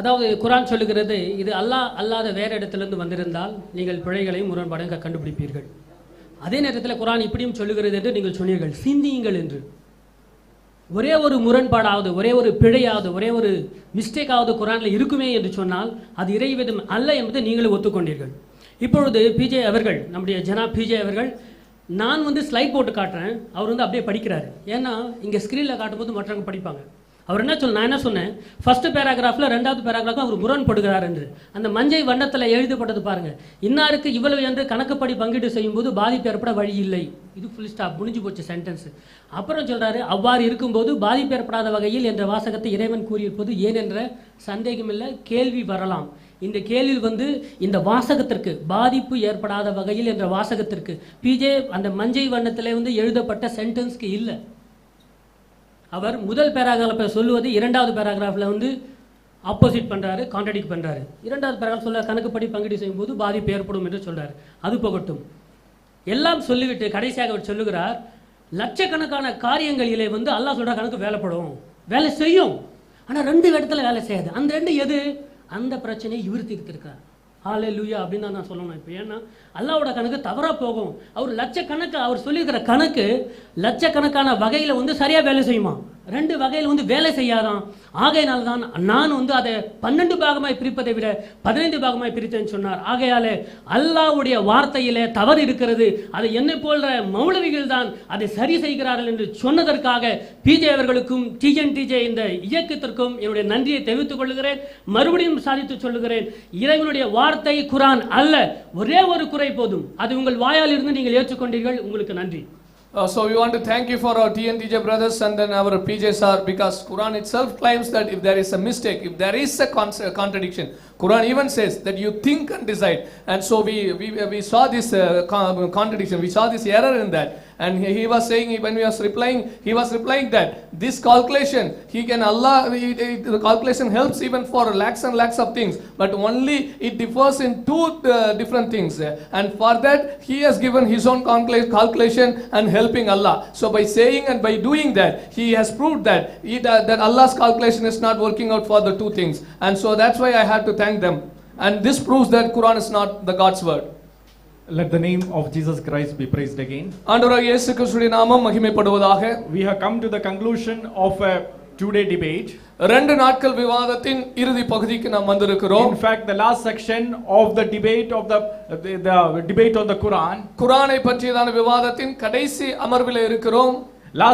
அதாவது குரான் சொல்லுகிறது இது அல்லாஹ் அல்லாத வேறு இடத்துலேருந்து வந்திருந்தால் நீங்கள் பிழைகளையும் முரண்பாடையும் கண்டுபிடிப்பீர்கள். அதே நேரத்தில் குரான் இப்படியும் சொல்லுகிறது என்று நீங்கள் சொன்னீர்கள் சிந்தியுங்கள் என்று. ஒரே ஒரு முரண்பாடாவது ஒரே ஒரு பிழையாவது ஒரே ஒரு மிஸ்டேக்காவது குரானில் இருக்குமே என்று சொன்னால் அது இறைவிதம் அல்ல என்பதை நீங்களும் ஒத்துக்கொண்டீர்கள். இப்பொழுது பிஜே அவர்கள் நம்முடைய ஜனா பிஜே அவர்கள் நான் வந்து ஸ்லைட் போட்டு காட்டுறேன் அவர் வந்து அப்படியே படிக்கிறார். ஏன்னா இங்கே ஸ்க்ரீனில் காட்டும்போது மற்றவங்க படிப்பாங்க. அவர் என்ன சொல் நான் என்ன சொன்னேன்? ஃபர்ஸ்ட் பேராகிராஃபில் ரெண்டாவது பேராகிராஃபில் அவர் முரண்படுகிறார் என்று. அந்த மஞ்சை வண்ணத்தில் எழுதப்பட்டது பாருங்க. இன்னாருக்கு இவ்வளவு என்று கணக்குப்படி பங்கீடு செய்யும்போது பாதிப்பு ஏற்பட வழி இல்லை. இது ஃபுல் ஸ்டாப் முடிஞ்சு போச்சு சென்டென்ஸ் அப்புறம் சொல்கிறாரு அவ்வாறு இருக்கும்போது பாதிப்பு ஏற்படாத வகையில் என்ற வாசகத்தை இறைவன் கூறியிருப்பது ஏன் என்ற சந்தேகமில்லை கேள்வி வரலாம். இந்த கேள்வி வந்து இந்த வாசகத்திற்கு பாதிப்பு ஏற்படாத வகையில் என்ற வாசகத்திற்கு பிஜே அந்த மஞ்சை வண்ணத்தில் வந்து எழுதப்பட்ட சென்டென்ஸ்க்கு இல்லை. அவர் முதல் பேராகிராஃபில் சொல்லுவது இரண்டாவது பேராகிராஃபில் வந்து ஆப்போசிட் பண்ணுறாரு கான்ட்ரடிக்ட் பண்ணுறாரு இரண்டாவது பேராகிராஃப் சொல்ல கணக்குப்படி பங்கீடு செய்யும்போது பாதிப்பு ஏற்படும் என்று சொல்கிறார் அது போகட்டும். எல்லாம் சொல்லிவிட்டு கடைசியாக அவர் சொல்லுகிறார் லட்சக்கணக்கான காரியங்களிலே வந்து அல்லாஹ் சொல்கிற கணக்கு வேலைப்படும். வேலை செய்யும். ஆனால் ரெண்டு இடத்துல வேலை செய்யாது. அந்த ரெண்டு எது? அந்த பிரச்சனையை இவர் தீர்த்திருக்கார் ஹாலே லூயா அப்படின்னு தான் நான் சொல்லணும். இப்போ ஏன்னா அல்லாவோட கணக்கு தவறாக போகும். அவர் லட்சக்கணக்கு அவர் சொல்லியிருக்கிற கணக்கு லட்சக்கணக்கான வகையில் வந்து சரியாக வேலை செய்யுமா? ரெண்டு வகையில் வந்து வேலை செய்யாதான். ஆகையினால் தான் நான் வந்து அதை பன்னெண்டு பாகமாய் பிரிப்பதை விட பதினைந்து பாகமாய் பிரித்தேன்னு சொன்னார். ஆகையாலே அல்லாஹ்வுடைய வார்த்தையிலே தவறு இருக்கிறது. அதை என்னை போன்ற மௌலவிகள் தான் அதை சரி செய்கிறார்கள் என்று சொன்னதற்காக பிஜே அவர்களுக்கும் டிஎன் டிஜே இந்த இயக்கத்திற்கும் என்னுடைய நன்றியை தெரிவித்துக் கொள்கிறேன். மறுபடியும் சாதித்து சொல்லுகிறேன். இறைவனுடைய வார்த்தை குரான் அல்ல. ஒரே ஒரு குறை போதும். அது உங்கள் வாயால் இருந்து நீங்கள் ஏற்றுக்கொண்டீர்கள். உங்களுக்கு நன்றி. Uh, so we want to thank you for our TNTJ brothers and then our PJSR because Quran itself claims that if there is a mistake, if there is a con- contradiction, Quran even says that you think and decide. And so we we, we saw this uh, contradiction, we saw this error in that. And he, he was saying when we was replying, he was replying that this calculation, he can Allah, it- it- the calculation helps even for lakhs and lakhs of things, but only it differs in two uh, different things. And for that, he has given his own calcula- calculation and helping Allah. So by saying and by doing that, he has proved that uh, that Allah's calculation is not working out for the two things. And so that's why I have to thank them. And this proves that Quran is not the God's word. Let the name of Jesus Christ be praised again. ஆண்டவராக இயேசு கிறிஸ்துவின் நாமம் மகிமைப்படுவதாக We have come to the conclusion of a two-day debate. ரெண்டு நாட்கள் விவாதத்தின் இறுதி பகுதிக்கு நாம் வந்திருக்கிறோம் In fact, the last section of the debate of the, the, the debate on the Quran. குரானை பற்றியதான விவாதத்தின் கடைசி அமர்வில் இருக்கிறோம்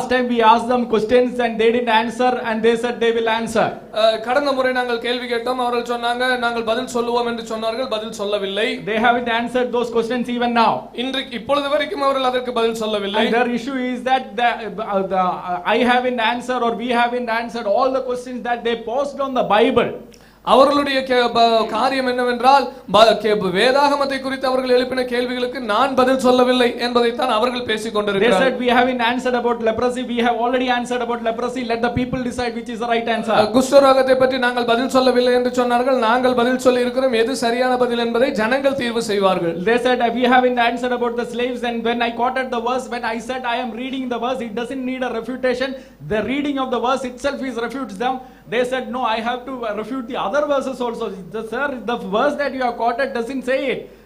Time we asked them questions and they didn't answer and they said they will answer. அஹ், கடந்த முறை நாங்கள் கேள்வி கேட்டோம் அவர்கள் சொன்னாங்க நாங்கள் பதில் சொல்லுவோம் என்று சொன்னார்கள் பதில் சொல்லவில்லை They haven't answered those questions even now. இன்றைக்கு இப்பொழுது வரைக்கும் அவர்கள் அதற்கு பதில் சொல்லவில்லை issue is that the, uh, the, I haven't answered or we haven't answered all the questions that they posed on the Bible. அவர்களுடைய காரியம் என்னவென்றால் வேதாகமத்தை குறித்து அவர்கள் எழுப்பின கேள்விகளுக்கு நான் பதில் சொல்லவில்லை என்பதைத்தான் அவர்கள் பேசிக் They கொண்டிருக்கிறார்கள் said we haven't answered about leprosy. We have already answered about leprosy. Let the people decide which is the right answer. குஷ்டரோகத்தை பற்றி நாங்கள் பதில் சொல்லவில்லை என்று சொன்னார்கள் நாங்கள் பதில் சொல்லி இருக்கிறோம் எது சரியான பதில் என்பதை ஜனங்கள் தீர்வு செய்வார்கள் They said uh, we haven't answered about the slaves, and when I quoted the verse, when I said I am reading the verse, it doesn't need a refutation. The reading of the verse itself is refutes them. They said no, I have to uh, refute the other verses also. The, sir, the verse that you have quoted doesn't say it.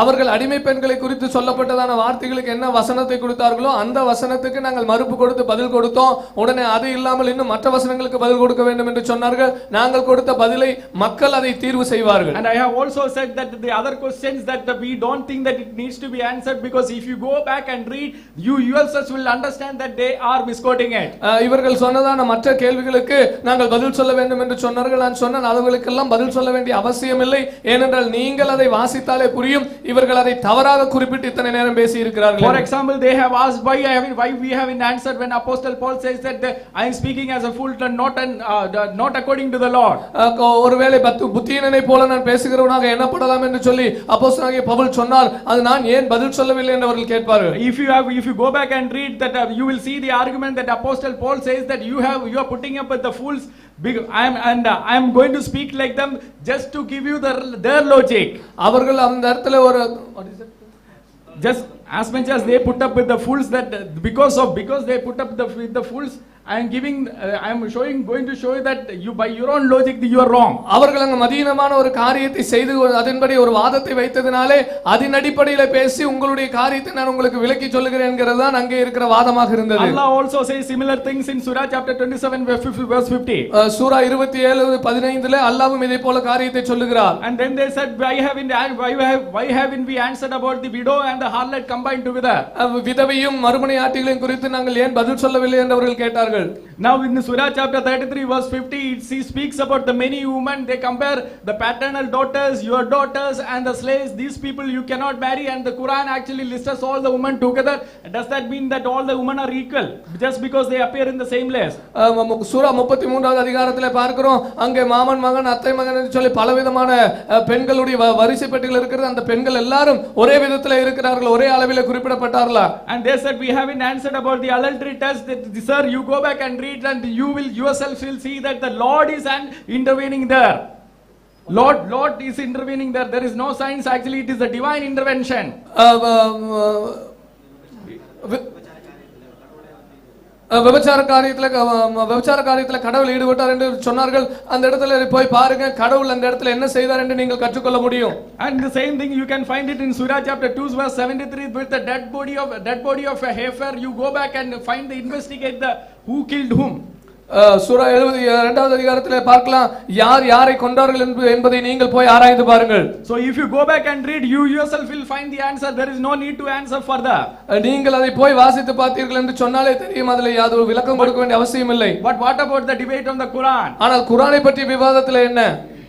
அவர்கள் அடிமை பெண்களை குறித்து சொல்லப்பட்டதான வார்த்தைகளுக்கு என்ன வசனத்தை கொடுத்தார்களோ அந்த வசனத்துக்கு நாங்கள் மறுப்பு கொடுத்து பதில் கொடுத்தோம். உடனே அது இல்லாமல் இன்னும் மற்ற வசனங்களுக்கு பதில் கொடுக்க வேண்டும் என்று சொன்னார்கள். நாங்கள் கொடுத்த பதிலை மக்கள் அதை தீர்வு செய்வார்கள். And I have also said that the other questions that uh, we don't think that it needs to be answered because if you go back and read, you yourselves will understand that they are misquoting it. அஹ், இவர்கள் சொன்னதான மற்ற கேள்விகளுக்கு நாங்கள் பதில் சொல்ல வேண்டும் என்று சொன்னார்கள். நான் சொன்னேன் அவர்களுக்கெல்லாம் பதில் சொல்ல வேண்டிய அவசியம் இல்லை ஏனென்றால் நீங்கள் அதை வாசித்தாலே புரியும் இவர்கள் அதை தவறாக குறிப்பிட்டு இத்தனை நேரம் பேசி For இருக்கிறார்கள் example, they have asked why I haven't, why we haven't answered when Apostle Paul says that uh, I am speaking as a fool, and not an, uh, the- not according to the Lord. அஹ், கொ- ஒருவேளை பத்து புத்தியனை போல நான் பேசுகிறவனாக எண்ணப்படலாம் என்று சொல்லி அப்போஸ்தலனாகிய பவுல் சொன்னால் அது நான் ஏன் பதில் சொல்லவில்லை என்று அவர்கள் கேட்பார்கள் If you have, if you go back and read that, uh, you will see the argument that Apostle Paul says that you have, you are putting up with the fools. Big, I am, and uh, I am going to speak like them just to give you the, their logic. அவர்கள் அந்த இடத்துல ஒரு what is it? Just as much as they put up with the fools that uh, because of because they put up the, with the fools I am giving, uh, I am showing, going to show you that you, by your own logic, you are wrong. அவர்கள் அங்கு மதீனமான ஒரு காரியத்தை செய்து அதன்படி ஒரு வாதத்தை வைத்ததினாலே அதன் அடிப்படையில பேசி உங்களுடைய காரியத்தை நான் உங்களுக்கு விளக்கி சொல்லுகிறேன் என்கிறது தான் அங்கே இருக்கிற வாதமாக இருந்தது Allah also says similar things in Surah chapter 27, verse 50 verse 50. அஹ் சூரா இருபத்தி ஏழு பதினைந்துல அல்லாவும் இதே போல காரியத்தை சொல்லுகிறார் And then they said, why haven't, why, have, why haven't we answered about the widow and the harlot combined together? விதவையும் மறுமனை ஆட்டிகளையும் குறித்து நாங்கள் ஏன் பதில் சொல்லவில்லை என்று அவர்கள் கேட்டார்கள் Now in Surah chapter 33 verse 50, it see, speaks about the many women. They compare the paternal daughters, your daughters and the slaves. These people you cannot marry and the Quran actually lists all the women together. Does that mean that all the women are equal? Just because they appear in the same list? சூரா முப்பத்தி மூன்றாவது அதிகாரத்துல பார்க்கிறோம் அங்கே மாமன் மகன் அத்தை மகன் என்று சொல்லி பலவிதமான பெண்களுடைய வரிசை பெட்டிகள் இருக்கிறது அந்த பெண்கள் எல்லாரும் ஒரே விதத்துல இருக்கிறார்கள் ஒரே அளவில் குறிப்பிடப்பட்டார்களா And they said, we haven't answered about the adultery test. That, sir, you go back and read and you will yourself will see that the Lord is and intervening there. Lord, Lord is intervening there. There is no science actually. It is a divine intervention. Uh, um, uh, விபச்சார காரியத்துல க- வ- விபச்சார காரியத்துல கடவுள் ஈடுபட்டார் என்று சொன்னார்கள் அந்த இடத்துல போய் பாருங்க கடவுள் அந்த இடத்துல என்ன செய்தார் என்று நீங்கள் கற்றுக்கொள்ள முடியும் And the same thing you can find it in Surah chapter 2 verse 73 with the dead body of dead body of a heifer. You go back and find the investigate the who killed whom. சூரா எழுபது இரண்டாவது அதிகாரத்தில் பார்க்கலாம் யார் யாரை கொண்டார்கள் என்பது- என்பதை நீங்கள் போய் ஆராய்ந்து பாருங்கள் So if you go back and read, you yourself will find the answer. There is no need to answer further. அஹ் நீங்கள் அதை போய் வாசித்து பார்த்தீர்கள் என்று சொன்னாலே தெரியும் அதில் அது ஒரு விளக்கம் கொடுக்க வேண்டிய அவசியம் இல்லை But what about the debate on the Quran? ஆனால் குரானை பற்றிய விவாதத்தில் என்ன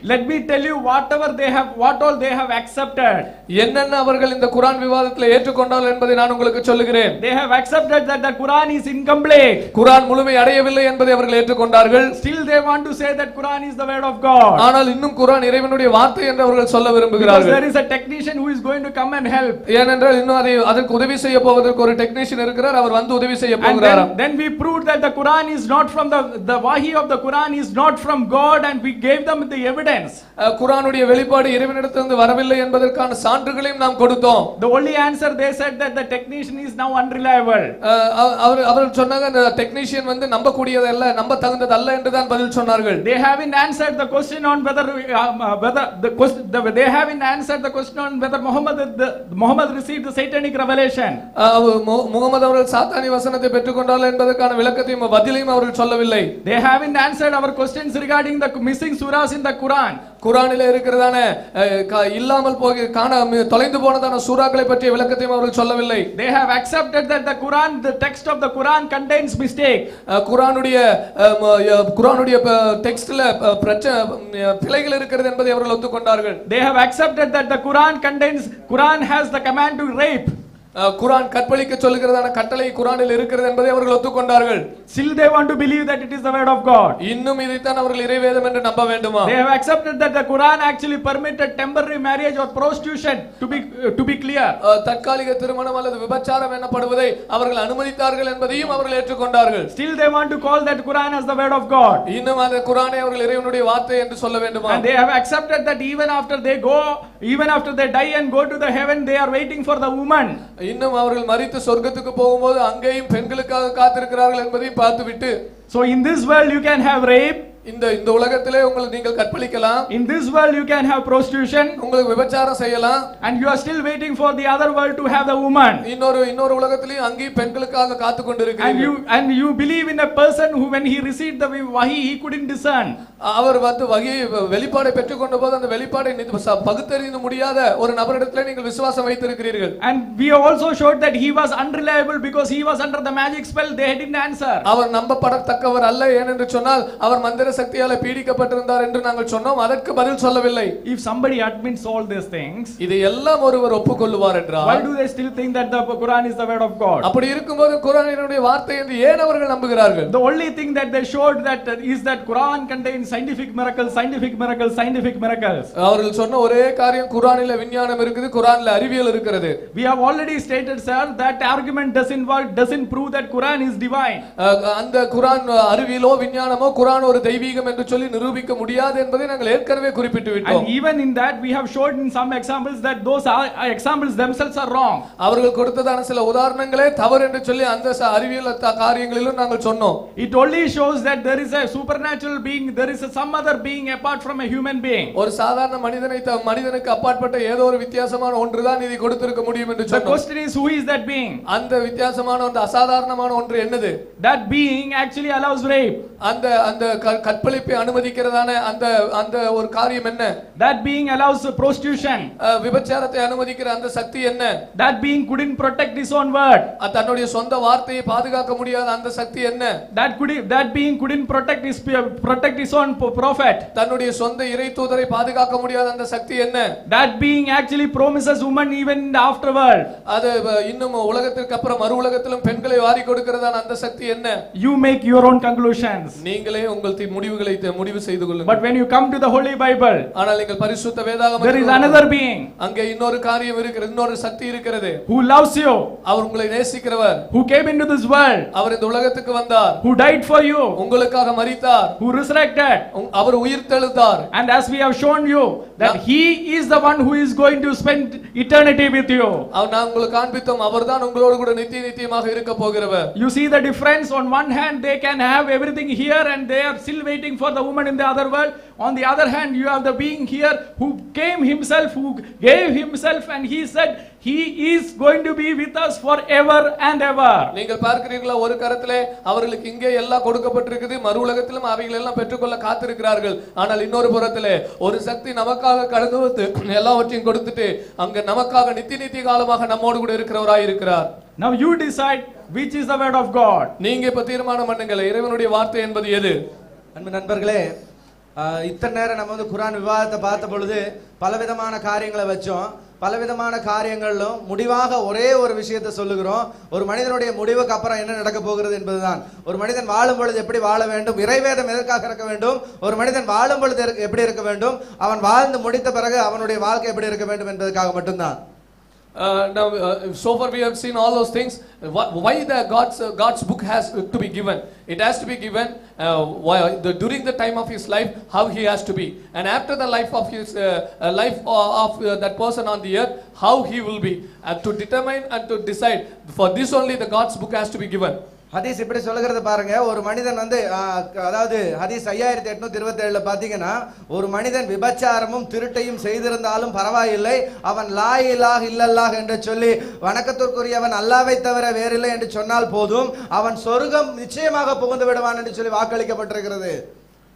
Let me tell you whatever they have, what all they have accepted. என்னென்ன அவர்கள் இந்த குரான் விவாதத்தில் ஏற்றுக்கொண்டார்கள் என்பதை நான் உங்களுக்கு சொல்லுகிறேன் They have accepted that the Quran is incomplete. குரான் முழுமை அடையவில்லை என்பதை அவர்கள் ஏற்றுக்கொண்டார்கள் Still they want to say that Quran is the word of God. ஆனால் இன்னும் குரான் இறைவனுடைய வார்த்தை என்று அவர்கள் சொல்ல விரும்புகிறார்கள் there is a technician who is going to come and help. ஏனென்றால் இன்னும் அதை அதற்கு உதவி செய்ய போவதற்கு ஒரு டெக்னீஷியன் இருக்கிறார் அவர் வந்து உதவி செய்ய And போகிறாராம் then, we proved that the Quran is not from the, the Wahi of the Quran is not from God and we gave them the evidence. குரானுடைய வெளிப்பாடு இறைவனிடத்திலிருந்து வரவில்லை என்பதற்கான சான்றுகளையும் நாம் கொடுத்தோம் The only answer they said that the technician is now unreliable. அவர் அவர்கள் சொன்னாங்க அந்த technician வந்து நம்பக்கூடியது அல்ல நம்ப தகுந்தது அல்ல என்று தான் பதில் சொன்னார்கள் They haven't answered the question on whether um, uh, whether the question the, they haven't answered the question on whether Muhammad the, Muhammad received the satanic revelation. அவர் முகமது அவர்கள் சாத்தானி வசனத்தை பெற்றுக்கொண்டார்கள் என்பதற்கான விளக்கத்தையும் பதிலையும் அவர்கள் சொல்லவில்லை They haven't answered our questions regarding the missing surahs in the Quran. குரானில் இருக்கிறதான இல்லாமல் போக காண தொலைந்து போனதான சூறாக்களை பற்றிய விளக்கத்தையும் அவர்கள் சொல்லவில்லை They have accepted that the Quran, the text of the Quran contains mistake. அஹ், குரானுடைய குரானுடைய டெக்ஸ்ட்ல பிரச்சனை பிழைகள் இருக்கிறது என்பதை அவர்கள் ஒத்துக்கொண்டார்கள் They have accepted that the Quran contains, Quran has the command to rape. குரான் கற்பழிக்க சொல்லுகிறதான கட்டளை குரானில் இருக்கிறது என்பதை அவர்கள் ஒத்துக்கொண்டார்கள் Still they want to believe that it is the word of God. இன்னும் இதைத்தான் அவர்கள் இறைவேதம் என்று நம்ப வேண்டுமா They have accepted that the Quran actually permitted temporary marriage or prostitution to be to be clear. தற்காலிக திருமணம் அல்லது விபச்சாரம் எனப்படுவதை அவர்கள் அனுமதித்தார்கள் என்பதையும் அவர்கள் ஏற்றுக்கொண்டார்கள் Still they want to call that Quran as the word of God. இன்னும் அந்த குரானை அவர்கள் இறைவனுடைய வார்த்தை என்று சொல்ல வேண்டுமா And they have accepted that even after they go, even after they die and go to the heaven, they are waiting for the woman. இன்னும் அவர்கள் மறித்து சொர்க்கத்துக்கு போகும்போது அங்கேயும் பெண்களுக்காக காத்திருக்கிறார்கள் என்பதையும் பார்த்துவிட்டு So in this world you can have rape, இந்த இந்த உலகத்திலே உங்களை நீங்கள் கற்பழிக்கலாம் in this world you can have prostitution, உங்களுக்கு விபச்சாரம் செய்யலாம் and you are still waiting for the other world to have the woman. இன்னொரு இன்னொரு உலகத்திலேயும் அங்கேயும் பெண்களுக்காக காத்து And கொண்டிருக்கிறீர்கள் you and you believe in a person who when he received the wahi he couldn't discern. அவர் வந்து வகையை வெளிப்பாடை பெற்றுக்கொண்ட போது அந்த வெளிப்பாடை பகுத்தறிந்து முடியாத ஒரு நபரிடத்திலே நீங்கள் விசுவாசம் வைத்திருக்கிறீர்கள் And we also showed that he was unreliable because he was under the magic spell. They didn't answer. அவர் நம்பப்படத்தக்கவர் அல்ல ஏனென்று சொன்னால் அவர் மந்திர சக்தியால பீடிக்கப்பட்டிருந்தார் என்று நாங்கள் சொன்னோம் அதற்கு பதில் சொல்லவில்லை If somebody admits all these things, இதை எல்லாம் ஒருவர் ஒப்புக்கொள்ளுவார் why என்றால் do they still think that the Quran is the word of God? அப்படி இருக்கும்போது குரானினுடைய வார்த்தை என்று ஏன் அவர்கள் நம்புகிறார்கள் The only thing that they showed that uh, is that Quran contains scientific miracles, scientific miracles, scientific miracles. அவர்கள் சொன்ன ஒரே காரியம் குரானில விஞ்ஞானம் இருக்குது குரான்ல அறிவியல் இருக்கிறது We have already stated, sir, that argument doesn't work, doesn't prove that Quran is divine. அந்த குரான் அறிவியலோ விஞ்ஞானமோ குரான் ஒரு தெய்வீக தெய்வீகம் என்று சொல்லி நிரூபிக்க முடியாது என்பதை நாங்கள் ஏற்கனவே குறிப்பிட்டு விட்டோம் And even in that, we have showed in some examples that those are, examples themselves are wrong. அவர்கள் கொடுத்ததான சில உதாரணங்களே தவறு என்று சொல்லி அந்த அறிவியல் காரியங்களிலும் நாங்கள் சொன்னோம் It only shows that there is a supernatural being, there is a, some other being apart from a human being. ஒரு சாதாரண மனிதனை மனிதனுக்கு அப்பாற்பட்ட ஏதோ ஒரு வித்தியாசமான ஒன்றுதான் இதை கொடுத்திருக்க முடியும் என்று The சொன்னோம் question is, who is that being? அந்த வித்தியாசமான ஒன்று அசாதாரணமான ஒன்று என்னது That being actually allows rape. அந்த அந்த கற்பழிப்பை அனுமதிக்கிறதான அந்த அந்த ஒரு காரியம் என்ன That being allows prostitution. அஹ், விபச்சாரத்தை அனுமதிக்கிற அந்த சக்தி என்ன That being couldn't protect his own word. அஹ், தன்னுடைய சொந்த வார்த்தையை பாதுகாக்க முடியாத அந்த சக்தி என்ன That could that being couldn't protect his protect his own po- prophet. தன்னுடைய சொந்த இறை தூதரை பாதுகாக்க முடியாத அந்த சக்தி என்ன That being actually promises woman even in the afterworld. அது இன்னும் உலகத்திற்கு அப்புறம் மறு உலகத்திலும் பெண்களை வாரி கொடுக்கிறதான அந்த சக்தி என்ன You make your own conclusions. நீங்களே உங்கள் தி- முடிவுகளை முடிவு செய்து But கொள்ளுங்கள் when you come to the Holy Bible, ஆனால் நீங்கள் பரிசுத்த வேதாகம் there is another being அங்கே இன்னொரு காரியம் இருக்கிறது இன்னொரு சக்தி இருக்கிறது who loves you, அவர் உங்களை நேசிக்கிறவர் who came into this world, அவர் இந்த உலகத்துக்கு வந்தார் who died for you, உங்களுக்காக மரித்தார் who resurrected. அவர் உயிர் தெழுந்தார் And as we have shown you, that he is the one who is going to spend eternity with you. அவர் நான் உங்களுக்கு காண்பித்தோம் அவர்தான் உங்களோடு கூட நித்திய நித்தியமாக இருக்க போகிறவர் You see the difference? On one hand, they can have everything here and they are still waiting for the woman in the other world. On the other hand, you have the being here who came himself, who gave himself, and he said, He is going to be with us forever and ever. நீங்கள் பார்க்கிறீர்களா ஒரு கரத்திலே அவர்களுக்கு இங்கே எல்லாம் கொடுக்கப்பட்டிருக்குது மறு உலகத்திலும் அவைகள் எல்லாம் பெற்றுக்கொள்ள காத்திருக்கிறார்கள் ஆனால் இன்னொரு புறத்திலே ஒரு சக்தி நமக்காக கடந்து வந்து எல்லாவற்றையும் கொடுத்துட்டு அங்க நமக்காக நித்திய நித்திய காலமாக நம்மோடு கூட இருக்கிறவராய் இருக்கிறார் Now you decide which is the word of God. நீங்க இப்ப தீர்மானம் பண்ணுங்கள் இறைவனுடைய வார்த்தை என்பது எது அன்பு நண்பர்களே இத்தனை நேரம் நம்ம வந்து குரான் விவாதத்தை பார்த்த பொழுது பலவிதமான காரியங்களை வச்சோம். பலவிதமான காரியங்களிலும் முடிவாக ஒரே ஒரு விஷயத்தை சொல்லுகிறோம். ஒரு மனிதனுடைய முடிவுக்கு அப்புறம் என்ன நடக்க போகிறது என்பதுதான். ஒரு மனிதன் வாழும் பொழுது எப்படி வாழ வேண்டும்? இறைவேதம் எதற்காக இருக்க வேண்டும்? ஒரு மனிதன் வாழும் பொழுது எப்படி இருக்க வேண்டும்? அவன் வாழ்ந்து முடித்த பிறகு அவனுடைய வாழ்க்கை எப்படி இருக்க வேண்டும் என்பதற்காக மட்டும்தான். Uh, now, uh, so far we have seen all those things. Why, the God's uh, God's book has to be given? It has to be given uh, why, the, during the time of his life, how he has to be, and after the life of his uh, uh, life of uh, that person on the earth, how he will be, and to determine and to decide. For this only, the God's book has to be given. ஹதீஸ் இப்படி சொல்லுகிறத பாருங்க. ஒரு மனிதன் வந்து அதாவது ஹதீஸ் ஐயாயிரத்தி எட்நூத்தி இருபத்தி ஏழுல பாத்தீங்கன்னா ஒரு மனிதன் விபச்சாரமும் திருட்டையும் செய்திருந்தாலும் பரவாயில்லை. அவன் லா இலாஹ் இல்லல்லாஹ் என்று சொல்லி வணக்கத்திற்குரியவன் அல்லாவை தவிர வேறில்லை என்று சொன்னால் போதும். அவன் சொர்க்கம் நிச்சயமாக புகுந்து விடுவான் என்று சொல்லி வாக்களிக்கப்பட்டிருக்கிறது.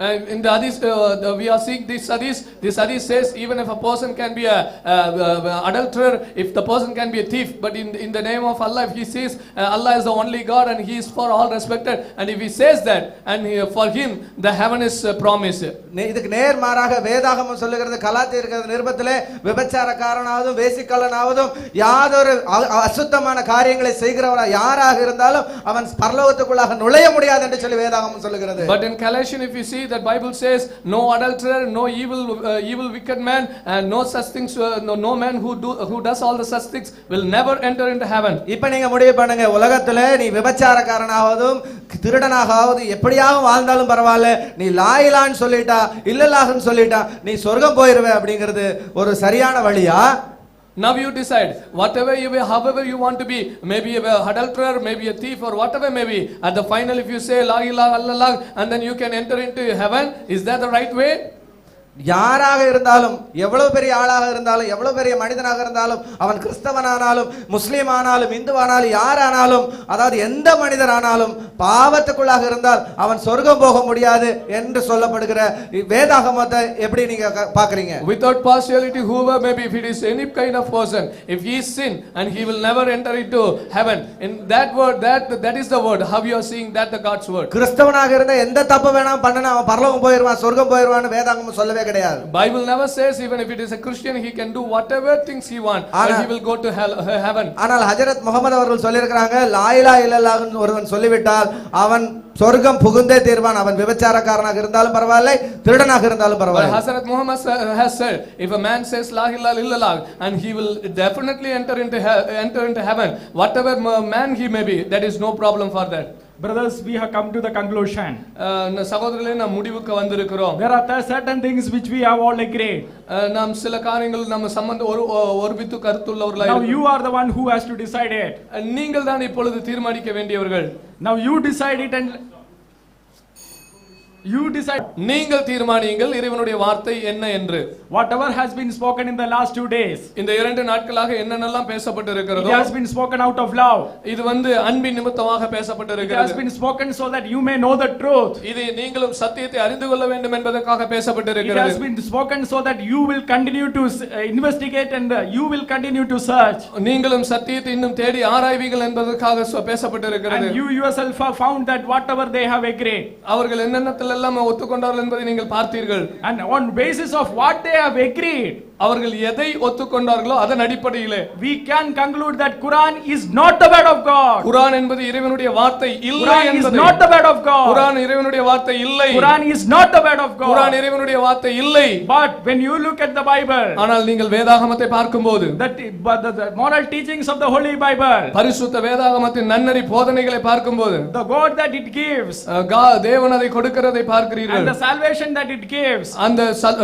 And in the hadith, uh, we are seeing this hadith. This hadith says even if a person can be a uh, uh, adulterer, if the person can be a thief, but in in the name of Allah, if he says uh, Allah is the only God and He is for all respected, and if he says that, and he, for him the heaven is uh, promised. இதுக்கு நேர் மாறாக வேதாகமம் சொல்லுகிறது கலாத்தி இருக்கிற நிருபத்திலே விபச்சாரக்காரனாவதும் வேசிக்கல்லனாவதும் யாதொரு அசுத்தமான காரியங்களை செய்கிறவரா யாராக இருந்தாலும் அவன் பரலோகத்துக்குள்ளாக நுழைய முடியாது என்று சொல்லி வேதாகமம் சொல்லுகிறது But in Colossians, if you see, that Bible says, no adulterer, no evil, uh, evil wicked man, and no such things, uh, no, no man who do who does all the such things will never enter into heaven. இப்ப நீங்க முடிவு பண்ணுங்க உலகத்துல நீ விபச்சாரக்காரனாவதும் திருடனாகாவது எப்படியாவது வாழ்ந்தாலும் பரவாயில்ல நீ லாயிலான்னு சொல்லிட்டா இல்லலாகன்னு சொல்லிட்டா நீ சொர்க்கம் போயிருவே அப்படிங்கிறது ஒரு சரியான வழியா Now you decide, whatever you will, however you want to be, maybe a adulterer, maybe a thief, or whatever may be. At the final, if you say La ilaha illallah, and then you can enter into heaven, is that the right way? யாராக இருந்தாலும் எவ்வளவு பெரிய ஆளாக இருந்தாலும் எவ்வளவு பெரிய மனிதனாக இருந்தாலும் அவன் கிறிஸ்தவனானாலும் முஸ்லீம் ஆனாலும் இந்துவானாலும் யாரானாலும் அதாவது எந்த மனிதரானாலும் பாவத்துக்குள்ளாக இருந்தால் அவன் சொர்க்கம் போக முடியாது என்று சொல்லப்படுகிற வேதாகமத்தை எப்படி நீங்க பாக்குறீங்க partiality, whoever may be, if it is any kind of person, if he is sin and he will never enter into heaven. In that word, that that is the word. How you are seeing that the God's word. கிறிஸ்தவனாக இருந்த எந்த தப்பு வேணாம் பண்ணனா அவன் பரலோகம் போயிருவான் சொர்க்கம் போயிருவான்னு வேதாகமம் சொல்லவே கிடையாது never says even if it is a Christian, he can do whatever things he wants, and ஆனா- he will go to hell, uh, heaven. ஆனால் ஹஜரத் முகமது அவர்கள் சொல்லியிருக்கிறாங்க லாயிலா இல்லல்லாஹ்னு ஒருவன் சொல்லிவிட்டால் அவன் சொர்க்கம் புகுந்தே தீர்வான் அவன் விபச்சாரக்காரனாக இருந்தாலும் பரவாயில்லை திருடனாக இருந்தாலும் பரவாயில்லை Muhammad sa- has said, if a man says La ilaha illallah, and he will definitely enter into enter into heaven, whatever ma- man he may be, that is no problem for that. Brothers, we have come to the conclusion. அஹ், இந்த சகோதரர்களே நாம் முடிவுக்கு வந்திருக்கிறோம் There are th- certain things which we have all agreed. அஹ், நாம் சில காரியங்கள் நம்ம சம்பந்த ஒரு ஒருமித்து Now கருத்துள்ளவர்களாக you are the one who has to decide it. நீங்கள் தான் இப்பொழுது தீர்மானிக்க வேண்டியவர்கள் Now you decide it and you decide நீங்கள் தீர்மானியுங்கள் இறைவனுடைய வார்த்தை என்ன என்று whatever has been spoken in the last two days. இந்த இரண்டு நாட்களாக என்னென்னலாம் பேசப்பட்டு has been spoken out of love. இது வந்து அன்பின் நிமித்தமாக பேசப்பட்டு It has இருக்கிறது been spoken so that you may know the truth. இது நீங்களும் சத்தியத்தை அறிந்து கொள்ள வேண்டும் என்பதற்காக பேசப்பட்டு It has இருக்கிறது been spoken so that you will continue to uh, investigate and uh, you will continue to search. நீங்களும் சத்தியத்தை இன்னும் தேடி ஆராய்வீர்கள் என்பதற்காக சொ- பேசப்பட்டு இருக்கிறது you yourself have found that whatever they have agreed. அவர்கள் என்னென்னத்தில் எல்லாம் ஒத்துக்கொண்டார்கள் என்பதை நீங்கள் பார்த்தீர்கள் And on basis of what they have agreed, அவர்கள் எதை ஒத்துக்கொண்டார்களோ அதன் அடிப்படையிலே we can conclude that Quran is not the word of God. குரான் என்பது இறைவனுடைய வார்த்தை இல்லை Quran is என்பதை not the word of God. குரான் இறைவனுடைய வார்த்தை இல்லை Quran is not the word of God. இறைவனுடைய வார்த்தை இல்லை But when you look at the Bible, ஆனால் நீங்கள் வேதாகமத்தை பார்க்கும்போது that but the, moral teachings of the Holy Bible, பரிசுத்த வேதாகமத்தின் நன்னறி போதனைகளை பார்க்கும்போது the God that it gives, கா- தேவன் அதை கொடுக்கிறதை and பார்க்கிறீர்கள் the salvation that it gives, அந்த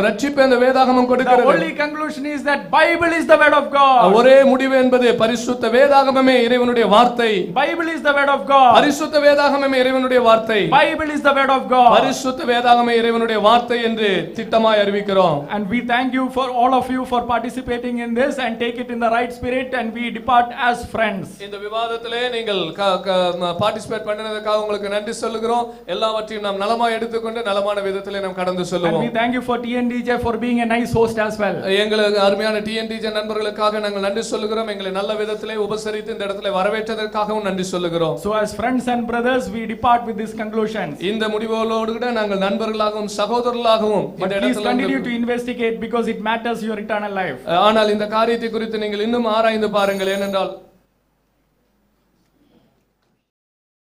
ரட்சிப்பை அந்த வேதாகமம் கொடுக்கிறது conclusion is that Bible is the word of God. ஒரே முடிவு என்பது பரிசுத்த வேதாகமமே இறைவனுடைய வார்த்தை Bible is the word of God. பரிசுத்த வேதாகமமே இறைவனுடைய வார்த்தை Bible is the word of God. பரிசுத்த வேதாகமே இறைவனுடைய வார்த்தை என்று திட்டமாய் அறிவிக்கிறோம் And we thank you for all of you for participating in this and take it in the right spirit and we depart as friends. இந்த விவாதத்திலே நீங்கள் பார்ட்டிசிபேட் பண்ணினதுக்காக உங்களுக்கு நன்றி சொல்லுகிறோம் எல்லாவற்றையும் நாம் நலமாய் எடுத்துக்கொண்டு நலமான விதத்திலே நாம் கடந்து And சொல்லுவோம் we thank you for TNDJ for being a nice host as well. எங்களுக்கு அருமையான டிஎன்டிஜே நண்பர்களுக்காக நாங்கள் நன்றி சொல்லுகிறோம் எங்களை நல்ல விதத்திலே உபசரித்து இந்த இடத்துல வரவேற்றதற்காகவும் நன்றி சொல்லுகிறோம் So as friends and brothers, we depart with these conclusions. இந்த முடிவுகளோடு கூட நாங்கள் நண்பர்களாகவும் சகோதரர்களாகவும் இந்த இடத்துல continue to investigate because it matters your eternal life. ஆனால் இந்த காரியத்தை குறித்து நீங்கள் இன்னும் ஆராய்ந்து பாருங்கள் ஏனென்றால்